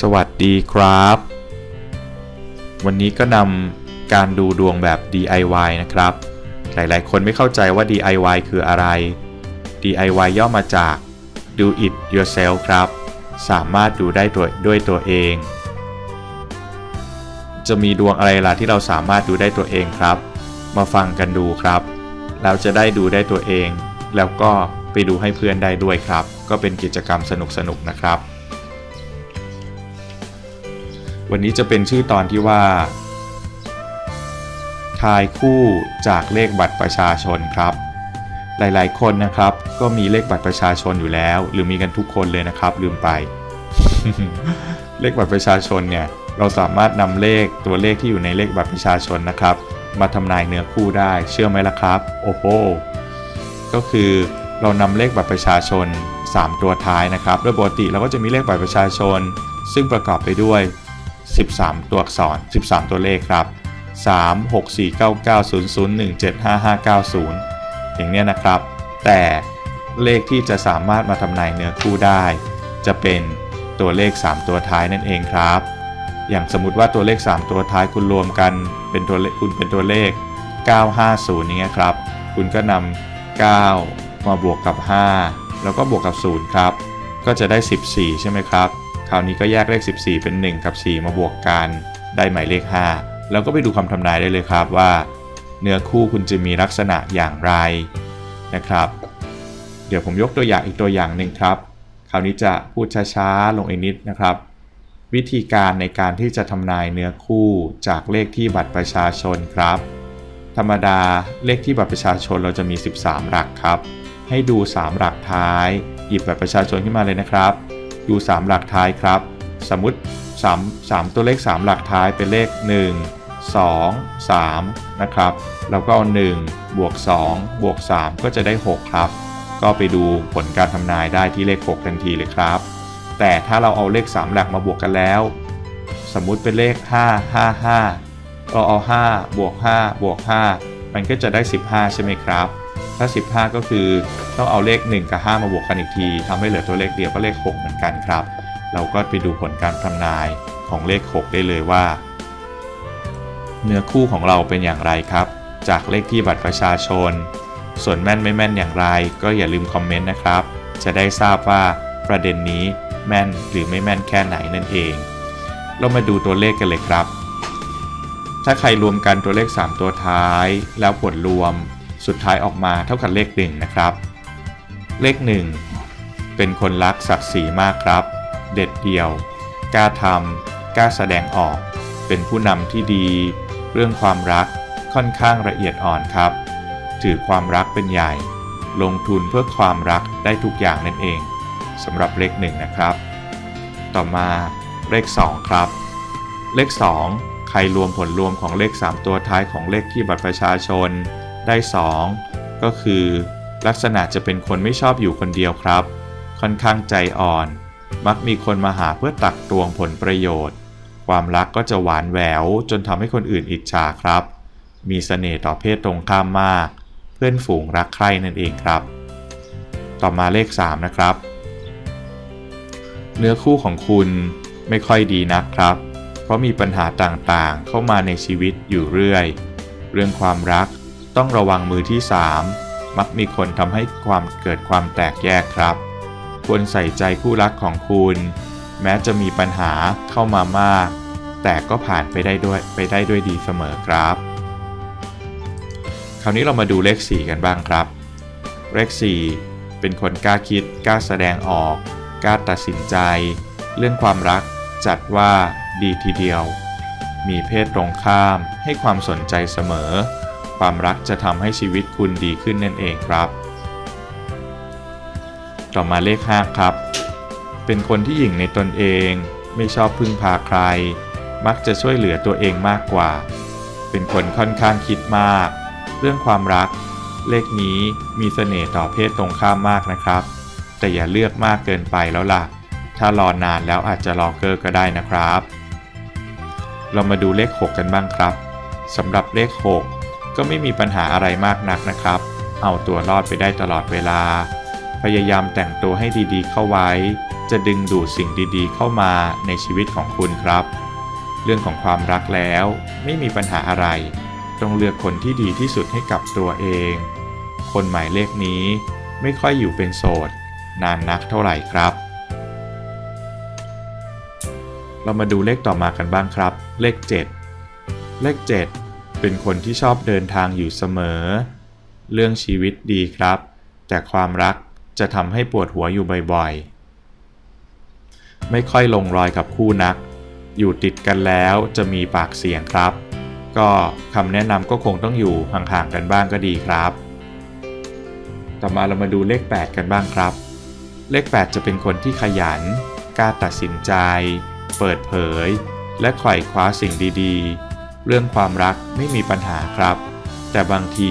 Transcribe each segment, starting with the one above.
สวัสดีครับ วันนี้ก็นำการดูดวงแบบ DIY นะครับ หลายๆ คนไม่เข้าใจว่า DIY คืออะไร DIY ย่อมาจาก Do it yourself ครับ สามารถดูได้ด้วยตัวเอง จะมีดวงอะไรล่ะที่เราสามารถดูได้ตัวเองครับ มาฟังกันดูครับ แล้วจะได้ดูได้ตัวเอง แล้วก็ไปดูให้เพื่อนได้ด้วยครับ ก็เป็นกิจกรรมสนุกๆนะครับ วันนี้จะเป็นชื่อตอนที่ว่า ทายคู่จากเลขบัตรประชาชนครับ หลายๆ คนนะครับ ก็มีเลขบัตรประชาชนอยู่แล้ว หรือมีกันทุกคนเลยนะครับ ลืมไป เลขบัตรประชาชนเนี่ย เราสามารถนำเลขตัวเลขที่อยู่ในเลขบัตรประชาชนนะครับ มาทำนายเนื้อคู่ได้ เชื่อไหมล่ะครับ โอ้โหก็คือเรานำเลขบัตรประชาชน 3 ตัวท้ายนะครับโดยปกติเราก็จะมีเลขบัตรประชาชน ซึ่งประกอบไปด้วย 13 ตัวอักษร 13 ตัวเลขครับ 3 6 4 9 9 0 0 1 7 5 5 9 0 อย่างเนี้ยนะครับ แต่เลขที่จะสามารถมาทำนายเนื้อคู่ได้ จะเป็นตัวเลข 3 ตัวท้ายนั่นเองครับ อย่างสมมติว่าตัวเลข 3 ตัวท้ายคุณรวมกันเป็นตัวเลขคุณเป็นตัวเลข 950อย่างเงี้ยครับ คุณก็นำ9 มาบวกกับ 5 แล้วก็บวกกับ 0 ครับ ก็จะได้ 14 ใช่ไหมครับ คราวนี้ก็แยกเลข 14 เป็น 1 กับ 4 มาบวกกันได้หมายเลข 5 แล้วก็ไปดูคำทำนายได้เลยครับว่า เนื้อคู่คุณจะมีลักษณะอย่างไรนะครับ เดี๋ยวผมยกตัวอย่างอีกตัวอย่างหนึ่งครับ คราวนี้จะพูดช้าๆลงอีกนิดนะครับ วิธีการในการที่จะทำนายเนื้อคู่จากเลขที่บัตรประชาชนครับ ธรรมดาเลขที่บัตรประชาชนเราจะมี 13 หลักครับ ให้ดู 3 หลักท้าย หยิบบัตรประชาชนขึ้นมาเลยนะครับ ดู3หลักท้ายครับ สมมุติ 3 3 ตัวเลข 3 หลักท้ายเป็นเลข 1 2 3 นะครับแล้วก็เอา 1 บวก 2 บวก 3 ก็จะได้ 6 ครับ ก็ไปดูผลการทำนายได้ที่เลข 6 ทันทีเลยครับ แต่ถ้าเราเอาเลข 3 หลักมาบวกกันแล้ว สมมุติเป็นเลข 5 5 5เราเอา 5 บวก 5 บวก 5 มันก็จะได้ 15 ใช่ไหมครับ ถ้า 15 ก็คือต้องเอาเลข 1 กับ 5 มาบวกกันอีกทีทำให้เหลือตัวเลขเดียวก็เลข 6 เหมือนกันครับ เราก็ไปดูผลการทำนายของเลข 6 ได้เลยว่า เนื้อคู่ของเราเป็นอย่างไรครับ จากเลขที่บัตรประชาชน ส่วนแม่นไม่แม่นอย่างไร ก็อย่าลืมคอมเมนต์นะครับ จะได้ทราบว่าประเด็นนี้แม่นหรือไม่แม่นแค่ไหนนั่นเอง เรามาดูตัวเลขกันเลยครับ ถ้าใครรวมกันตัวเลข 3 ตัวท้าย แล้วผลรวม สุดท้ายออกมาเท่ากับเลข1นะครับ เลข1เป็นคนรักศักดิ์ศรีมากครับ เด็ดเดี่ยว กล้าทำกล้าแสดงออก เป็นผู้นำที่ดี เรื่องความรักค่อนข้างละเอียดอ่อนครับ ถือความรักเป็นใหญ่ ลงทุนเพื่อความรักได้ทุกอย่างนั่นเองสำหรับเลข1นะครับ ต่อมาเลข 2 ครับ เลข 2 ใครรวมผลรวมของเลข 3 ตัวท้ายของเลขที่บัตรประชาชน ได้ 2 ก็คือ ลักษณะจะเป็นคนไม่ชอบอยู่คนเดียวครับ ค่อนข้างใจอ่อน มักมีคนมาหาเพื่อตักตวงผลประโยชน์ ความรักก็จะหวานแหวว จนทำให้คนอื่นอิจฉาครับ มีเสน่ห์ต่อเพศตรงข้ามมาก เพื่อนฝูงรักใคร่นั่นเองครับ ต่อมาเลข 3 นะครับ เนื้อคู่ของคุณไม่ค่อยดีนักครับ เพราะมีปัญหาต่างๆ เข้ามาในชีวิตอยู่เรื่อย เรื่องความรัก ต้องระวังมือที่ 3 มักมีคนทำให้ความเกิดความแตกแยกครับ ควรใส่ใจคู่รักของคุณ แม้จะมีปัญหาเข้ามามาก แต่ก็ผ่านไปได้ด้วยไปได้ด้วยดีเสมอครับ คราวนี้เรามาดูเลข 4 กันบ้างครับ เลข 4 เป็นคนกล้าคิดกล้าแสดงออกกล้าตัดสินใจ เรื่องความรักจัดว่าดีทีเดียว มีเพศตรงข้ามให้ความสนใจเสมอ ความรักจะทำให้ชีวิตคุณดีขึ้นนั่นเองครับ ต่อมาเลข 5 ครับ เป็นคนที่หยิ่งในตนเอง ไม่ชอบพึ่งพาใคร มักจะช่วยเหลือตัวเองมากกว่า เป็นคนค่อนข้างคิดมาก เรื่องความรัก เลขนี้มีเสน่ห์ต่อเพศตรงข้ามมากนะครับ แต่อย่าเลือกมากเกินไปแล้วล่ะ ถ้ารอนานแล้วอาจจะรอเกอร์ก็ได้นะครับ เรามาดูเลข 6 กันบ้างครับสำหรับเลข 6 ก็ไม่มีปัญหาอะไรมากนักนะครับ เอาตัวรอดไปได้ตลอดเวลา พยายามแต่งตัวให้ดีๆ เข้าไว้ จะดึงดูดสิ่งดีๆ เข้ามาในชีวิตของคุณครับ เรื่องของความรักแล้ว ไม่มีปัญหาอะไร ต้องเลือกคนที่ดีที่สุดให้กับตัวเอง คนหมายเลขนี้ไม่ค่อยอยู่เป็นโสด นานนักเท่าไหร่ครับ เรามาดูเลขต่อมากันบ้างครับ เลข 7 เลข 7 เป็นคนที่ชอบเดินทางอยู่เสมอ เรื่องชีวิตดีครับ แต่ความรักจะทำให้ปวดหัวอยู่บ่อยๆ ไม่ค่อยลงรอยกับคู่นัก อยู่ติดกันแล้วจะมีปากเสียงครับ ก็คำแนะนำก็คงต้องอยู่ห่างๆกันบ้างก็ดีครับ ต่อมาเรามาดูเลข 8 กันบ้างครับ เลข 8 จะเป็นคนที่ขยัน กล้าตัดสินใจ เปิดเผย และไขว่คว้าสิ่งดีๆ เรื่องความรักไม่มีปัญหาครับ แต่บางที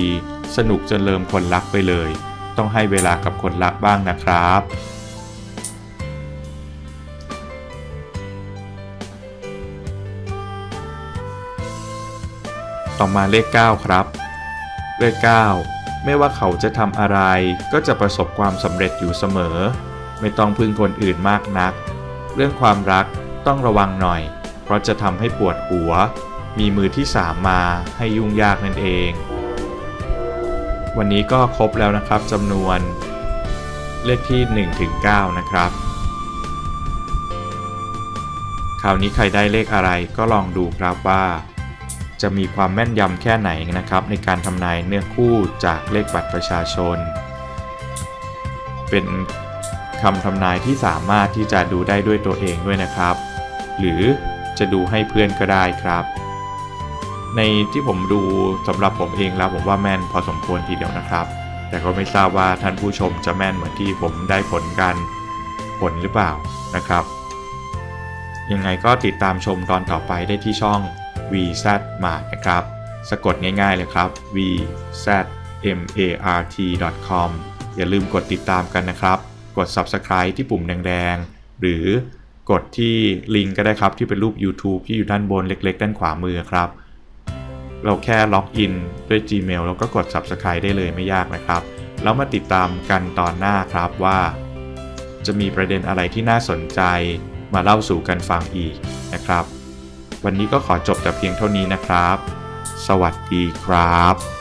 สนุกจนเลิมคนรักไปเลย ต้องให้เวลากับคนรักบ้างนะครับ ต่อมาเลข 9 ครับ เลข 9 ไม่ว่าเขาจะทำอะไร ก็จะประสบความสำเร็จอยู่เสมอ ไม่ต้องพึ่งคนอื่นมากนัก เรื่องความรักต้องระวังหน่อย เพราะจะทำให้ปวดหัว มีมือที่สามมาให้ยุ่งยากนั่นเอง วันนี้ก็ครบแล้วนะครับจำนวนเลขที่1ถึง9นะครับ คราวนี้ใครได้เลขอะไรก็ลองดูครับว่า จะมีความแม่นยำแค่ไหนนะครับ ในการทำนายเนื้อคู่จากเลขบัตรประชาชน เป็นคำทำนายที่สามารถที่จะดูได้ด้วยตัวเองด้วยนะครับ หรือจะดูให้เพื่อนก็ได้ครับ ในที่ผมดูสำหรับผมเองแล้วผมว่าแม่นพอสมควรทีเดียวนะครับ แต่ก็ไม่ทราบว่าท่านผู้ชมจะแม่นเหมือนที่ผมได้ผลกันผลหรือเปล่านะครับ ยังไงก็ติดตามชมตอนต่อไปได้ที่ช่อง VZ Mart นะครับ สะกดง่ายๆเลยครับ vzmart.com อย่าลืมกดติดตามกันนะครับ กด Subscribe ที่ปุ่มแดงๆ หรือกดที่ลิงก์ก็ได้ครับที่เป็นรูป YouTube ที่อยู่ด้านบนเล็กๆ ด้านขวามือครับ เราแค่ล็อกอินด้วย Gmail แล้วก็กด Subscribe ได้เลยไม่ยากนะครับ แล้วมาติดตามกันตอนหน้าครับว่า จะมีประเด็นอะไรที่น่าสนใจมาเล่าสู่กันฟังอีกนะครับ วันนี้ก็ขอจบแต่เพียงเท่านี้นะครับ สวัสดีครับ